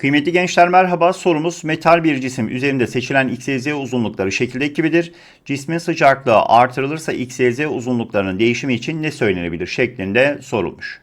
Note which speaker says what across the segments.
Speaker 1: Kıymetli gençler merhaba. Sorumuz metal bir cisim üzerinde seçilen x, y, z uzunlukları şekildeki gibidir. Cismin sıcaklığı artırılırsa x, y, z uzunluklarının değişimi için ne söylenebilir şeklinde sorulmuş.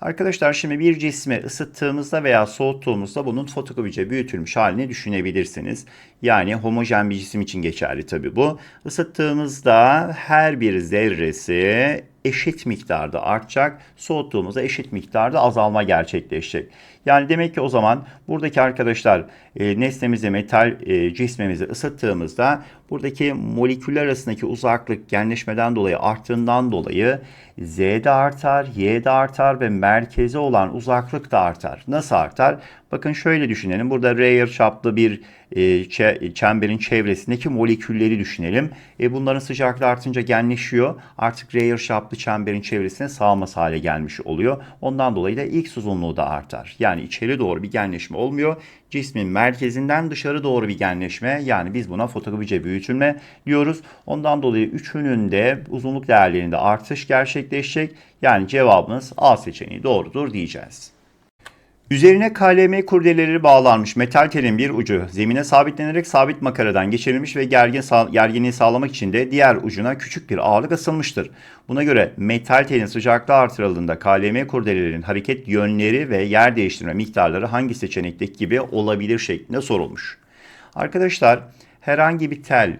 Speaker 1: Arkadaşlar şimdi bir cismi ısıttığımızda veya soğuttuğumuzda bunun fotokopice büyütülmüş halini düşünebilirsiniz. Yani homojen bir cisim için geçerli tabi bu. Isıttığımızda her bir zerresi eşit miktarda artacak. Soğuttuğumuzda eşit miktarda azalma gerçekleşecek. Yani demek ki o zaman buradaki arkadaşlar e, nesnemizi, metal e, cismimizi ısıttığımızda buradaki moleküller arasındaki uzaklık genleşmeden dolayı arttığından dolayı Z de artar, Y de artar ve merkeze olan uzaklık da artar. Nasıl artar? Bakın şöyle düşünelim. Burada R yarıçaplı bir e, çemberin çevresindeki molekülleri düşünelim. E, bunların sıcaklığı artınca genleşiyor. Artık R yarıçaplı çemberin çevresine sağlamaz hale gelmiş oluyor. Ondan dolayı da X uzunluğu da artar. Yani içeri doğru bir genleşme olmuyor. Cismin merkezinden dışarı doğru bir genleşme yani biz buna fotokopice büyütülme diyoruz. Ondan dolayı üçünün de uzunluk değerlerinde artış gerçekleşecek. Yani cevabımız A seçeneği doğrudur diyeceğiz. Üzerine KLM kurdeleri bağlanmış metal telin bir ucu zemine sabitlenerek sabit makaradan geçirilmiş ve gergin sağ, gerginliği sağlamak için de diğer ucuna küçük bir ağırlık asılmıştır. Buna göre metal telin sıcaklığı artırıldığında KLM kurdelelerin hareket yönleri ve yer değiştirme miktarları hangi seçenekteki gibi olabilir şeklinde sorulmuş. Arkadaşlar herhangi bir tel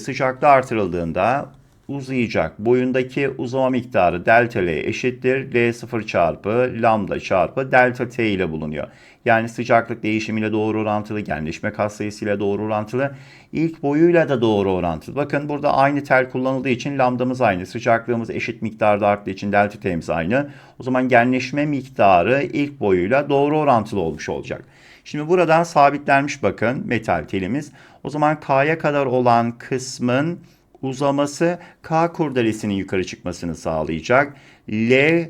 Speaker 1: sıcaklığı artırıldığında uzayacak. Boyundaki uzama miktarı delta L eşittir. L0 çarpı lambda çarpı delta T ile bulunuyor. Yani sıcaklık değişimiyle doğru orantılı, genleşme katsayısıyla doğru orantılı, ilk boyuyla da doğru orantılı. Bakın burada aynı tel kullanıldığı için lambdamız aynı, sıcaklığımız eşit miktarda arttığı için delta T'miz aynı. O zaman genleşme miktarı ilk boyuyla doğru orantılı olmuş olacak. Şimdi buradan sabitlenmiş bakın metal telimiz. O zaman K'ya kadar olan kısmın uzaması K kurdelesinin yukarı çıkmasını sağlayacak. L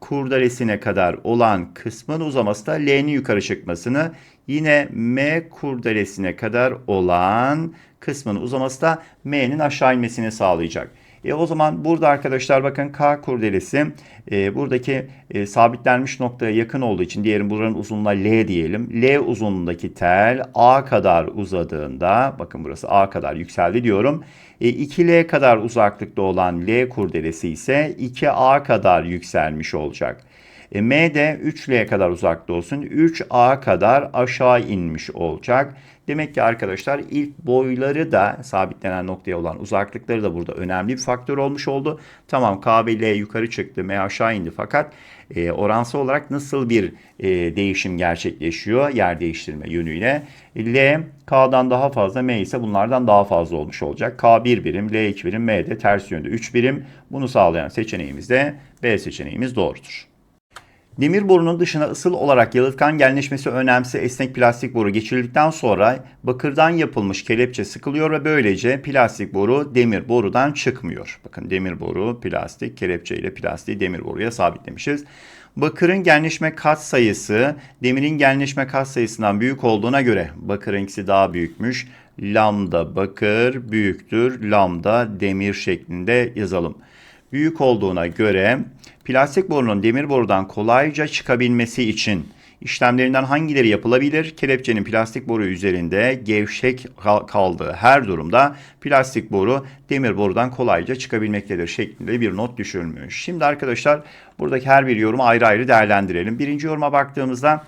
Speaker 1: kurdelesine kadar olan kısmın uzaması da L'nin yukarı çıkmasını yine M kurdelesine kadar olan kısmın uzaması da M'nin aşağı inmesini sağlayacak. E o zaman burada arkadaşlar bakın K kurdelesi e, buradaki e, sabitlenmiş noktaya yakın olduğu için diyelim buranın uzunluğuna L diyelim. L uzunluğundaki tel A kadar uzadığında bakın burası A kadar yükseldi diyorum. E, 2L kadar uzaklıkta olan L kurdelesi ise 2A kadar yükselmiş olacak. E, M de 3L'ye kadar uzakta olsun. 3A kadar aşağı inmiş olacak. Demek ki arkadaşlar ilk boyları da sabitlenen noktaya olan uzaklıkları da burada önemli bir faktör olmuş oldu. Tamam K ve L yukarı çıktı, M aşağı indi fakat e, oransal olarak nasıl bir e, değişim gerçekleşiyor yer değiştirme yönüyle? L K'dan daha fazla, M ise bunlardan daha fazla olmuş olacak. K 1 birim, L 2 birim, M de ters yönde 3 birim. Bunu sağlayan seçeneğimiz de B seçeneğimiz doğrudur. Demir borunun dışına ısıl olarak yalıtkan genleşmesi önemsi esnek plastik boru geçirildikten sonra bakırdan yapılmış kelepçe sıkılıyor ve böylece plastik boru demir borudan çıkmıyor. Bakın demir boru plastik kelepçe ile plastiği demir boruya sabitlemişiz. Bakırın genleşme kat sayısı demirin genleşme kat sayısından büyük olduğuna göre bakırınkisi daha büyükmüş. Lambda bakır büyüktür lambda demir şeklinde yazalım. Büyük olduğuna göre Plastik borunun demir borudan kolayca çıkabilmesi için işlemlerinden hangileri yapılabilir? Kelepçenin plastik boru üzerinde gevşek kaldığı her durumda plastik boru demir borudan kolayca çıkabilmektedir şeklinde bir not düşürülmüş. Şimdi arkadaşlar buradaki her bir yorumu ayrı ayrı değerlendirelim. Birinci yoruma baktığımızda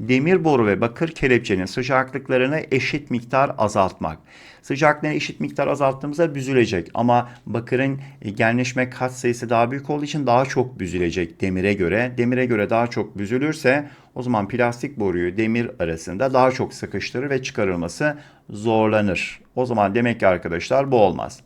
Speaker 1: demir boru ve bakır kelepçenin sıcaklıklarını eşit miktar azaltmak. Sıcaklığını eşit miktar azalttığımızda büzülecek ama bakırın e, genleşme kat sayısı daha büyük olduğu için daha çok büzülecek demire göre. Demire göre daha çok büzülürse o zaman plastik boruyu demir arasında daha çok sıkıştırır ve çıkarılması zorlanır. O zaman demek ki arkadaşlar bu olmaz.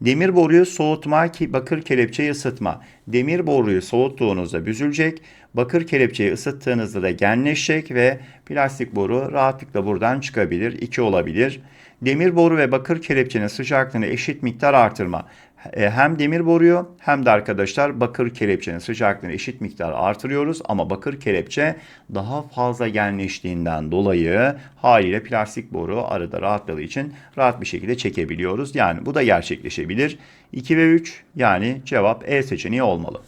Speaker 1: Demir boruyu soğutma ki bakır kelepçeyi ısıtma. Demir boruyu soğuttuğunuzda büzülecek. Bakır kelepçeyi ısıttığınızda da genleşecek ve plastik boru rahatlıkla buradan çıkabilir. 2 olabilir. Demir boru ve bakır kelepçenin sıcaklığını eşit miktar artırma. E, hem demir boruyu hem de arkadaşlar bakır kelepçenin sıcaklığını eşit miktar artırıyoruz ama bakır kelepçe daha fazla genleştiğinden dolayı haliyle plastik boru arada rahatladığı için rahat bir şekilde çekebiliyoruz. Yani bu da gerçekleşebilir. 2 ve 3 yani cevap E seçeneği olmalı.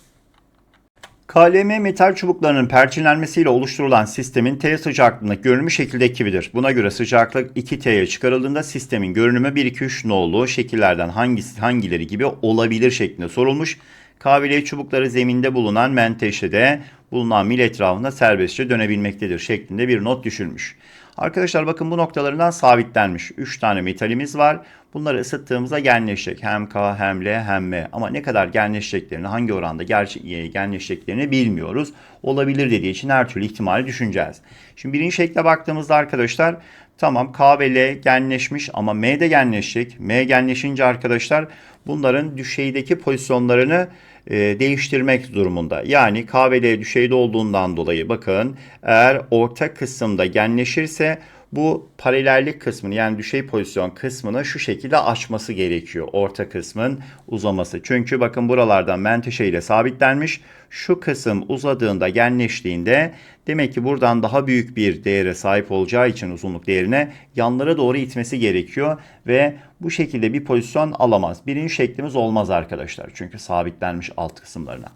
Speaker 1: KLM metal çubuklarının perçinlenmesiyle oluşturulan sistemin T sıcaklığındaki görünümü şekildeki gibidir. Buna göre sıcaklık 2T'ye çıkarıldığında sistemin görünümü 1, 2, 3 nolu şekillerden hangisi hangileri gibi olabilir şeklinde sorulmuş. KVL çubukları zeminde bulunan menteşede bulunan mil etrafında serbestçe dönebilmektedir şeklinde bir not düşülmüş. Arkadaşlar bakın bu noktalarından sabitlenmiş. 3 tane metalimiz var. Bunları ısıttığımızda genleşecek. Hem K hem L hem M. Ama ne kadar genleşeceklerini, hangi oranda genleşeceklerini bilmiyoruz. Olabilir dediği için her türlü ihtimali düşüneceğiz. Şimdi birinci şekle baktığımızda arkadaşlar tamam K ve L genleşmiş ama M de genleşecek. M genleşince arkadaşlar bunların düşeydeki pozisyonlarını değiştirmek durumunda. Yani K ve L düşeyde olduğundan dolayı bakın eğer orta kısımda genleşirse bu paralellik kısmını yani düşey pozisyon kısmını şu şekilde açması gerekiyor. Orta kısmın uzaması. Çünkü bakın buralardan menteşe ile sabitlenmiş. Şu kısım uzadığında genleştiğinde demek ki buradan daha büyük bir değere sahip olacağı için uzunluk değerine yanlara doğru itmesi gerekiyor ve bu şekilde bir pozisyon alamaz. Birinci şeklimiz olmaz arkadaşlar. Çünkü sabitlenmiş alt kısımlarına.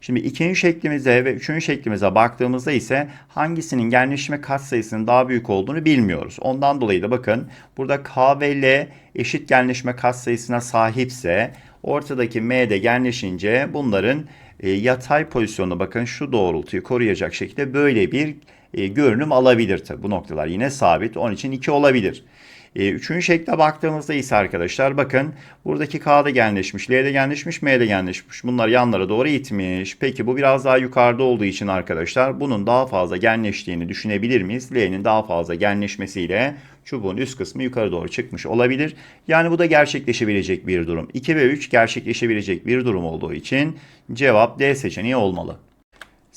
Speaker 1: Şimdi ikinci şeklimize ve üçüncü şeklimize baktığımızda ise hangisinin genleşme katsayısının daha büyük olduğunu bilmiyoruz. Ondan dolayı da bakın burada K ve L eşit genleşme katsayısına sahipse ortadaki M de genleşince bunların e, yatay pozisyonu bakın şu doğrultuyu koruyacak şekilde böyle bir e, görünüm alabilir tabi. Bu noktalar yine sabit. Onun için 2 olabilir. E, üçüncü şekle baktığımızda ise arkadaşlar bakın buradaki K genleşmiş, L genleşmiş, M genleşmiş. Bunlar yanlara doğru itmiş. Peki bu biraz daha yukarıda olduğu için arkadaşlar bunun daha fazla genleştiğini düşünebilir miyiz? L'nin daha fazla genleşmesiyle çubuğun üst kısmı yukarı doğru çıkmış olabilir. Yani bu da gerçekleşebilecek bir durum. 2 ve 3 gerçekleşebilecek bir durum olduğu için cevap D seçeneği olmalı.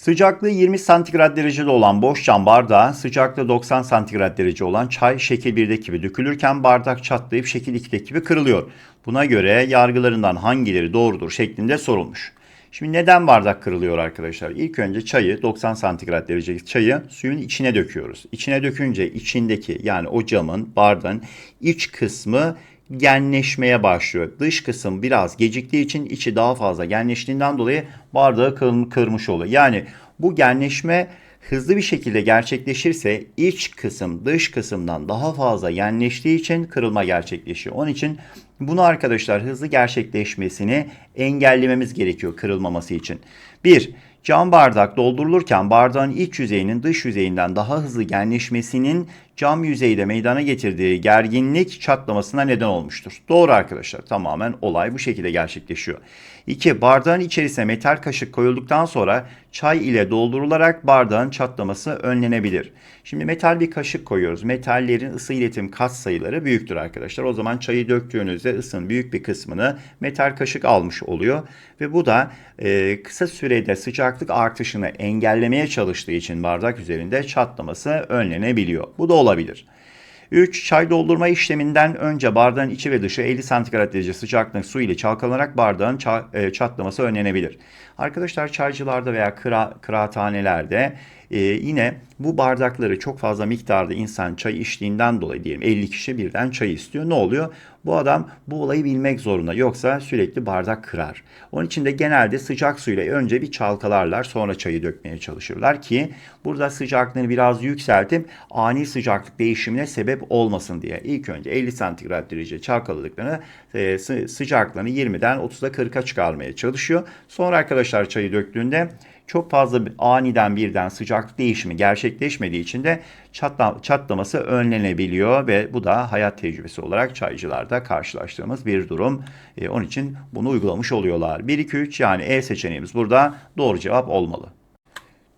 Speaker 1: Sıcaklığı 20 santigrat derecede olan boş cam bardağa sıcaklığı 90 santigrat derece olan çay şekil 1'deki gibi dökülürken bardak çatlayıp şekil 2'deki gibi kırılıyor. Buna göre yargılarından hangileri doğrudur şeklinde sorulmuş. Şimdi neden bardak kırılıyor arkadaşlar? İlk önce çayı 90 santigrat derece çayı suyun içine döküyoruz. İçine dökünce içindeki yani o camın bardağın iç kısmı genleşmeye başlıyor. Dış kısım biraz geciktiği için içi daha fazla genleştiğinden dolayı bardağı kır, kırmış oluyor. Yani bu genleşme hızlı bir şekilde gerçekleşirse iç kısım dış kısımdan daha fazla genleştiği için kırılma gerçekleşiyor. Onun için bunu arkadaşlar hızlı gerçekleşmesini engellememiz gerekiyor kırılmaması için. 1. Cam bardak doldurulurken bardağın iç yüzeyinin dış yüzeyinden daha hızlı genleşmesinin cam yüzeyde meydana getirdiği gerginlik çatlamasına neden olmuştur. Doğru arkadaşlar tamamen olay bu şekilde gerçekleşiyor. 2. Bardağın içerisine metal kaşık koyulduktan sonra çay ile doldurularak bardağın çatlaması önlenebilir. Şimdi metal bir kaşık koyuyoruz. Metallerin ısı iletim katsayıları büyüktür arkadaşlar. O zaman çayı döktüğünüzde ısının büyük bir kısmını metal kaşık almış oluyor. Ve bu da e, kısa sürede sıcaklık artışını engellemeye çalıştığı için bardak üzerinde çatlaması önlenebiliyor. Bu da olabilir. 3. Çay doldurma işleminden önce bardağın içi ve dışı 50 santigrat derece sıcaklığında su ile çalkalanarak bardağın çatlaması önlenebilir. Arkadaşlar çaycılarda veya kıra, kıraathanelerde e, yine bu bardakları çok fazla miktarda insan çay içtiğinden dolayı diyelim 50 kişi birden çay istiyor. Ne oluyor? Bu adam bu olayı bilmek zorunda yoksa sürekli bardak kırar. Onun için de genelde sıcak suyla önce bir çalkalarlar sonra çayı dökmeye çalışırlar ki burada sıcaklığını biraz yükseltip ani sıcaklık değişimine sebep olmasın diye. İlk önce 50 santigrat derece çalkaladıklarını e, sıcaklığını 20'den 30'a 40'a çıkarmaya çalışıyor. Sonra arkadaşlar çayı döktüğünde çok fazla aniden birden sıcaklık değişimi gerçekleşmediği için de çatla, çatlaması önlenebiliyor ve bu da hayat tecrübesi olarak çaycılarda karşılaştığımız bir durum. E, onun için bunu uygulamış oluyorlar. 1, 2, 3 yani E seçeneğimiz burada doğru cevap olmalı.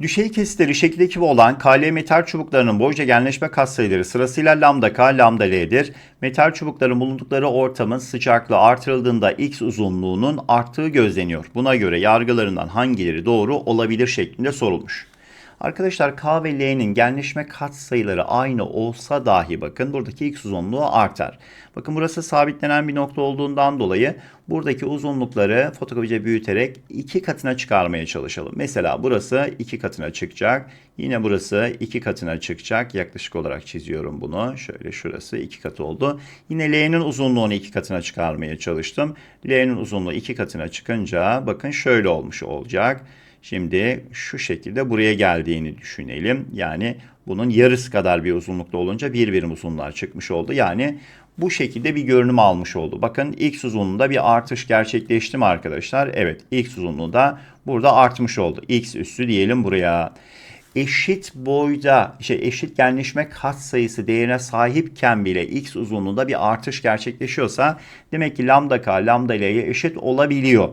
Speaker 1: Düşey kesitleri şekildeki gibi olan KL metal çubuklarının boyca genleşme katsayıları sırasıyla lambda K, lambda L'dir. Metal çubukların bulundukları ortamın sıcaklığı artırıldığında X uzunluğunun arttığı gözleniyor. Buna göre yargılarından hangileri doğru olabilir şeklinde sorulmuş. Arkadaşlar K ve L'nin genleşme katsayıları aynı olsa dahi bakın buradaki x uzunluğu artar. Bakın burası sabitlenen bir nokta olduğundan dolayı buradaki uzunlukları fotokopice büyüterek iki katına çıkarmaya çalışalım. Mesela burası iki katına çıkacak. Yine burası iki katına çıkacak. Yaklaşık olarak çiziyorum bunu. Şöyle şurası iki katı oldu. Yine L'nin uzunluğunu iki katına çıkarmaya çalıştım. L'nin uzunluğu iki katına çıkınca bakın şöyle olmuş olacak. Şimdi şu şekilde buraya geldiğini düşünelim. Yani bunun yarısı kadar bir uzunlukta olunca bir birim uzunluğa çıkmış oldu. Yani bu şekilde bir görünüm almış oldu. Bakın x uzunluğunda bir artış gerçekleşti mi arkadaşlar? Evet x uzunluğu da burada artmış oldu. x üssü diyelim buraya. Eşit boyda şey eşit genleşme katsayısı değerine sahipken bile x uzunluğunda bir artış gerçekleşiyorsa demek ki lambda k lambda l'ye eşit olabiliyor.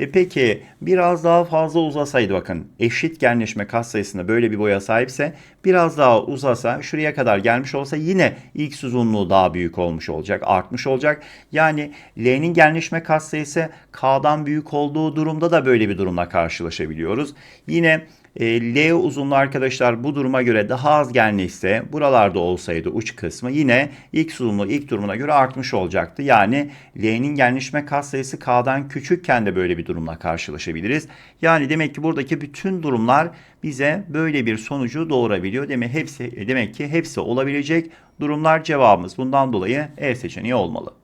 Speaker 1: E peki biraz daha fazla uzasaydı bakın eşit genleşme katsayısında böyle bir boya sahipse biraz daha uzasa şuraya kadar gelmiş olsa yine x uzunluğu daha büyük olmuş olacak artmış olacak. Yani L'nin genleşme katsayısı K'dan büyük olduğu durumda da böyle bir durumla karşılaşabiliyoruz. Yine e, L uzunluğu arkadaşlar bu duruma göre daha az genleşse buralarda olsaydı uç kısmı yine X uzunluğu ilk durumuna göre artmış olacaktı. Yani L'nin genleşme katsayısı K'dan küçükken de böyle bir durumla karşılaşabiliriz. Yani demek ki buradaki bütün durumlar bize böyle bir sonucu doğurabiliyor. Demek hepsi demek ki hepsi olabilecek durumlar cevabımız. Bundan dolayı E seçeneği olmalı.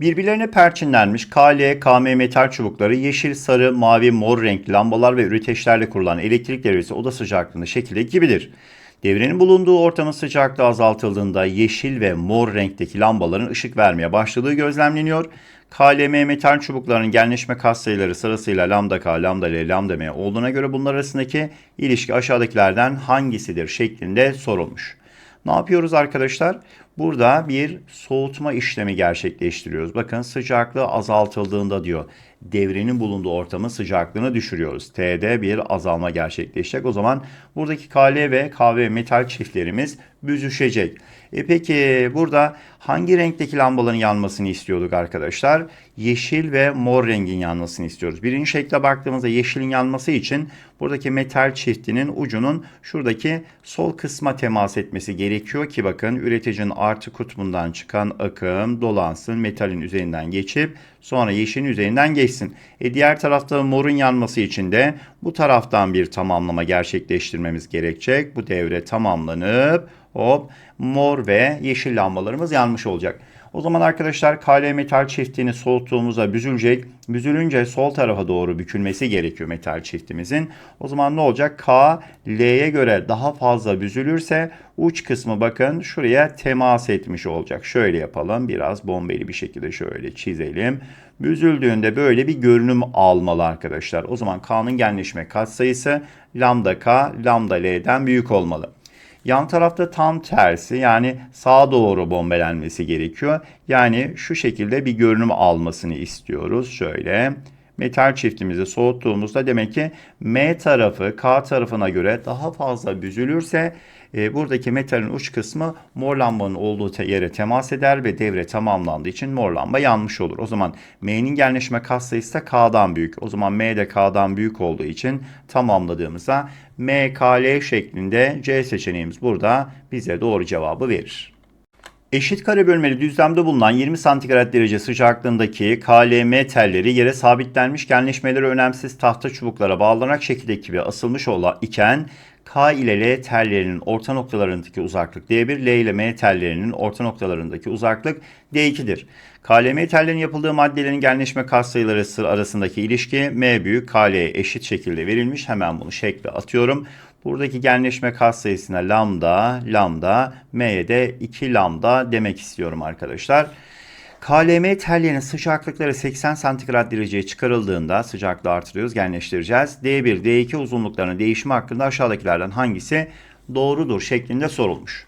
Speaker 1: Birbirlerine perçinlenmiş KL, KM metal çubukları yeşil, sarı, mavi, mor renkli lambalar ve üreteçlerle kurulan elektrik devresi oda sıcaklığında şekilde gibidir. Devrenin bulunduğu ortamın sıcaklığı azaltıldığında yeşil ve mor renkteki lambaların ışık vermeye başladığı gözlemleniyor. KLM metal çubuklarının genleşme katsayıları sırasıyla lambda K, lambda L, lambda M olduğuna göre bunlar arasındaki ilişki aşağıdakilerden hangisidir şeklinde sorulmuş. Ne yapıyoruz arkadaşlar? Burada bir soğutma işlemi gerçekleştiriyoruz. Bakın sıcaklığı azaltıldığında diyor devrenin bulunduğu ortamın sıcaklığını düşürüyoruz. T'de bir azalma gerçekleşecek. O zaman buradaki KL ve KV metal çiftlerimiz büzüşecek. E peki burada hangi renkteki lambaların yanmasını istiyorduk arkadaşlar? Yeşil ve mor rengin yanmasını istiyoruz. Birinci şekle baktığımızda yeşilin yanması için buradaki metal çiftinin ucunun şuradaki sol kısma temas etmesi gerekiyor ki bakın üreticinin artı kutbundan çıkan akım dolansın metalin üzerinden geçip sonra yeşilin üzerinden geçsin. E diğer tarafta morun yanması için de bu taraftan bir tamamlama gerçekleştirmemiz gerekecek. Bu devre tamamlanıp hop mor ve yeşil lambalarımız yanmış olacak. O zaman arkadaşlar KL metal çiftini soğuttuğumuzda büzülecek. Büzülünce sol tarafa doğru bükülmesi gerekiyor metal çiftimizin. O zaman ne olacak? K L'ye göre daha fazla büzülürse uç kısmı bakın şuraya temas etmiş olacak. Şöyle yapalım. Biraz bombeli bir şekilde şöyle çizelim. Büzüldüğünde böyle bir görünüm almalı arkadaşlar. O zaman K'nın genleşme katsayısı lambda K lambda L'den büyük olmalı. Yan tarafta tam tersi yani sağa doğru bombelenmesi gerekiyor. Yani şu şekilde bir görünüm almasını istiyoruz. Şöyle metal çiftimizi soğuttuğumuzda demek ki M tarafı K tarafına göre daha fazla büzülürse e, buradaki metalin uç kısmı mor lambanın olduğu yere temas eder ve devre tamamlandığı için mor lamba yanmış olur. O zaman M'nin genleşme katsayısı da K'dan büyük. O zaman M de K'dan büyük olduğu için tamamladığımızda MKL şeklinde C seçeneğimiz burada bize doğru cevabı verir. Eşit kare bölmeli düzlemde bulunan 20 santigrat derece sıcaklığındaki KLM telleri yere sabitlenmiş genleşmeleri önemsiz tahta çubuklara bağlanarak şekildeki gibi asılmış olan iken K ile L tellerinin orta noktalarındaki uzaklık D1, L ile M tellerinin orta noktalarındaki uzaklık D2'dir. KLM tellerin yapıldığı maddelerin genleşme katsayıları arasındaki ilişki M büyük KL'ye eşit şekilde verilmiş. Hemen bunu şekle atıyorum. Buradaki genleşme katsayısına lambda, lambda, M'ye de 2 lambda demek istiyorum arkadaşlar. KLM tellerinin sıcaklıkları 80 santigrat dereceye çıkarıldığında sıcaklığı artırıyoruz, genleştireceğiz. D1, D2 uzunluklarının değişimi hakkında aşağıdakilerden hangisi doğrudur şeklinde sorulmuş.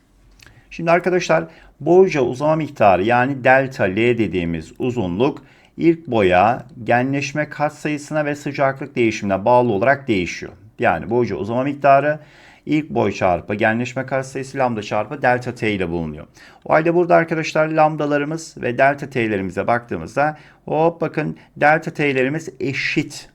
Speaker 1: Şimdi arkadaşlar boyca uzama miktarı yani delta L dediğimiz uzunluk ilk boya genleşme katsayısına ve sıcaklık değişimine bağlı olarak değişiyor. Yani boyca uzama miktarı ilk boy çarpı genleşme katsayısı lambda çarpı delta t ile bulunuyor. O halde burada arkadaşlar lambdalarımız ve delta t'lerimize baktığımızda hop bakın delta t'lerimiz eşit.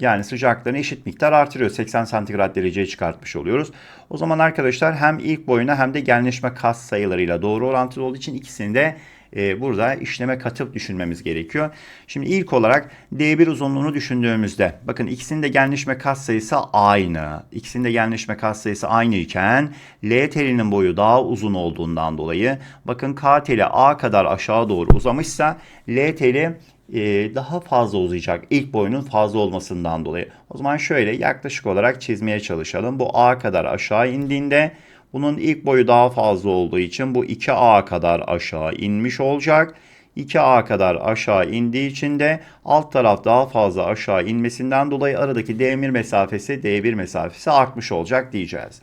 Speaker 1: Yani sıcaklığını eşit miktar artırıyor. 80 santigrat dereceye çıkartmış oluyoruz. O zaman arkadaşlar hem ilk boyuna hem de genleşme kas sayılarıyla doğru orantılı olduğu için ikisini de e, burada işleme katıp düşünmemiz gerekiyor. Şimdi ilk olarak D1 uzunluğunu düşündüğümüzde bakın ikisinin de genleşme kas sayısı aynı. İkisinin de genleşme kas sayısı aynı iken L telinin boyu daha uzun olduğundan dolayı bakın K teli A kadar aşağı doğru uzamışsa L teli e, daha fazla uzayacak. İlk boyunun fazla olmasından dolayı. O zaman şöyle yaklaşık olarak çizmeye çalışalım. Bu A kadar aşağı indiğinde bunun ilk boyu daha fazla olduğu için bu 2A kadar aşağı inmiş olacak. 2A kadar aşağı indiği için de alt taraf daha fazla aşağı inmesinden dolayı aradaki D1 mesafesi D1 mesafesi artmış olacak diyeceğiz.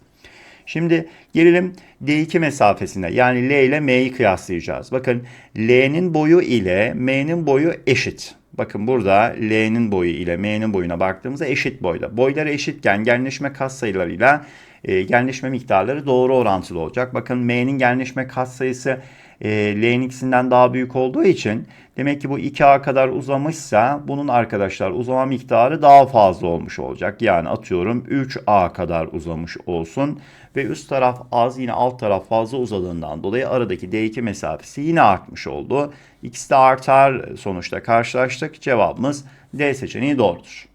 Speaker 1: Şimdi gelelim D2 mesafesine yani L ile M'yi kıyaslayacağız. Bakın L'nin boyu ile M'nin boyu eşit. Bakın burada L'nin boyu ile M'nin boyuna baktığımızda eşit boyda. Boyları eşitken genleşme katsayılarıyla e, genleşme miktarları doğru orantılı olacak. Bakın M'nin genleşme katsayısı e, L'nin ikisinden daha büyük olduğu için demek ki bu 2A kadar uzamışsa bunun arkadaşlar uzama miktarı daha fazla olmuş olacak. Yani atıyorum 3A kadar uzamış olsun ve üst taraf az yine alt taraf fazla uzadığından dolayı aradaki D2 mesafesi yine artmış oldu. İkisi de artar sonuçta karşılaştık. Cevabımız D seçeneği doğrudur.